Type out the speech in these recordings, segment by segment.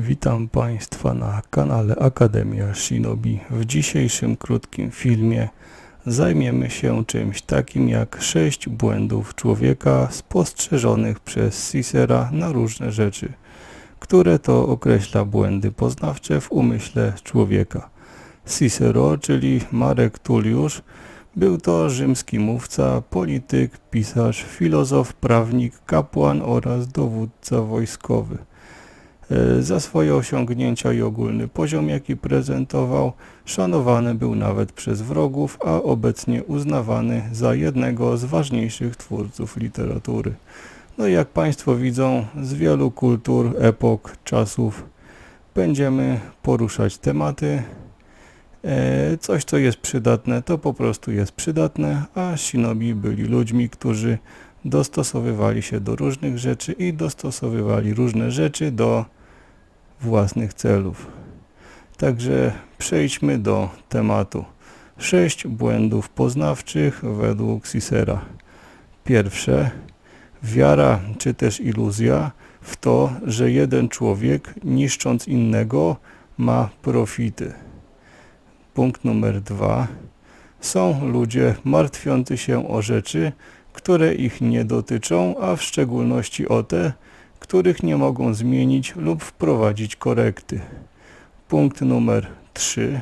Witam Państwa na kanale Akademia Shinobi. W dzisiejszym krótkim filmie zajmiemy się czymś takim jak 6 błędów człowieka spostrzeżonych przez Cicera na różne rzeczy, które to określa błędy poznawcze w umyśle człowieka. Cicero, czyli Marek Tulliusz, był to rzymski mówca, polityk, pisarz, filozof, prawnik, kapłan oraz dowódca wojskowy. E, Za swoje osiągnięcia i ogólny poziom, jaki prezentował, szanowany był nawet przez wrogów, a obecnie uznawany za jednego z ważniejszych twórców literatury. No i jak Państwo widzą, z wielu kultur, epok, czasów będziemy poruszać tematy. E, Coś, co jest przydatne, to po prostu jest przydatne, a shinobi byli ludźmi, którzy dostosowywali się do różnych rzeczy i dostosowywali różne rzeczy do własnych celów. Także przejdźmy do tematu. Sześć błędów poznawczych według Cicera. Pierwsze, wiara czy też iluzja w to, że jeden człowiek niszcząc innego ma profity. Punkt numer dwa. Są ludzie martwiący się o rzeczy, które ich nie dotyczą, a w szczególności o te, których nie mogą zmienić lub wprowadzić korekty. Punkt numer 3.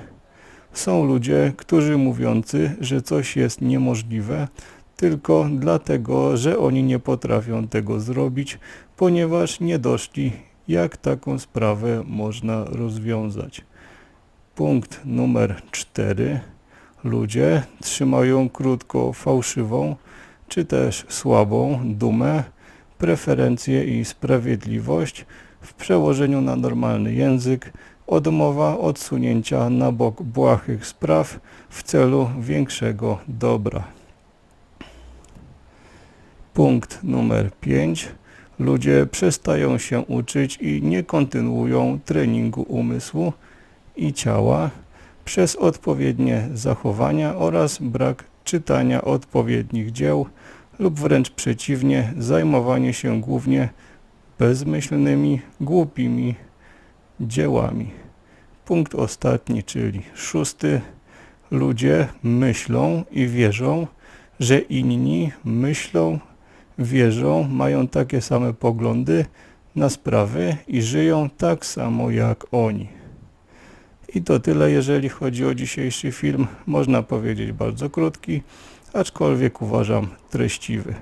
Są ludzie, którzy mówiący, że coś jest niemożliwe, tylko dlatego, że oni nie potrafią tego zrobić, ponieważ nie doszli, jak taką sprawę można rozwiązać. Punkt numer 4. Ludzie trzymają krótko fałszywą, czy też słabą dumę, preferencje i sprawiedliwość w przełożeniu na normalny język, odmowa odsunięcia na bok błahych spraw w celu większego dobra. Punkt numer 5. Ludzie przestają się uczyć i nie kontynuują treningu umysłu i ciała przez odpowiednie zachowania oraz brak czytania odpowiednich dzieł lub wręcz przeciwnie, zajmowanie się głównie bezmyślnymi, głupimi dziełami. Punkt ostatni, czyli szósty. Ludzie myślą i wierzą, że inni myślą, wierzą, mają takie same poglądy na sprawy i żyją tak samo jak oni. I to tyle, jeżeli chodzi o dzisiejszy film. Można powiedzieć bardzo krótki, aczkolwiek uważam treściwy.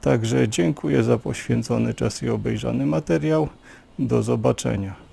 Także dziękuję za poświęcony czas i obejrzany materiał. Do zobaczenia.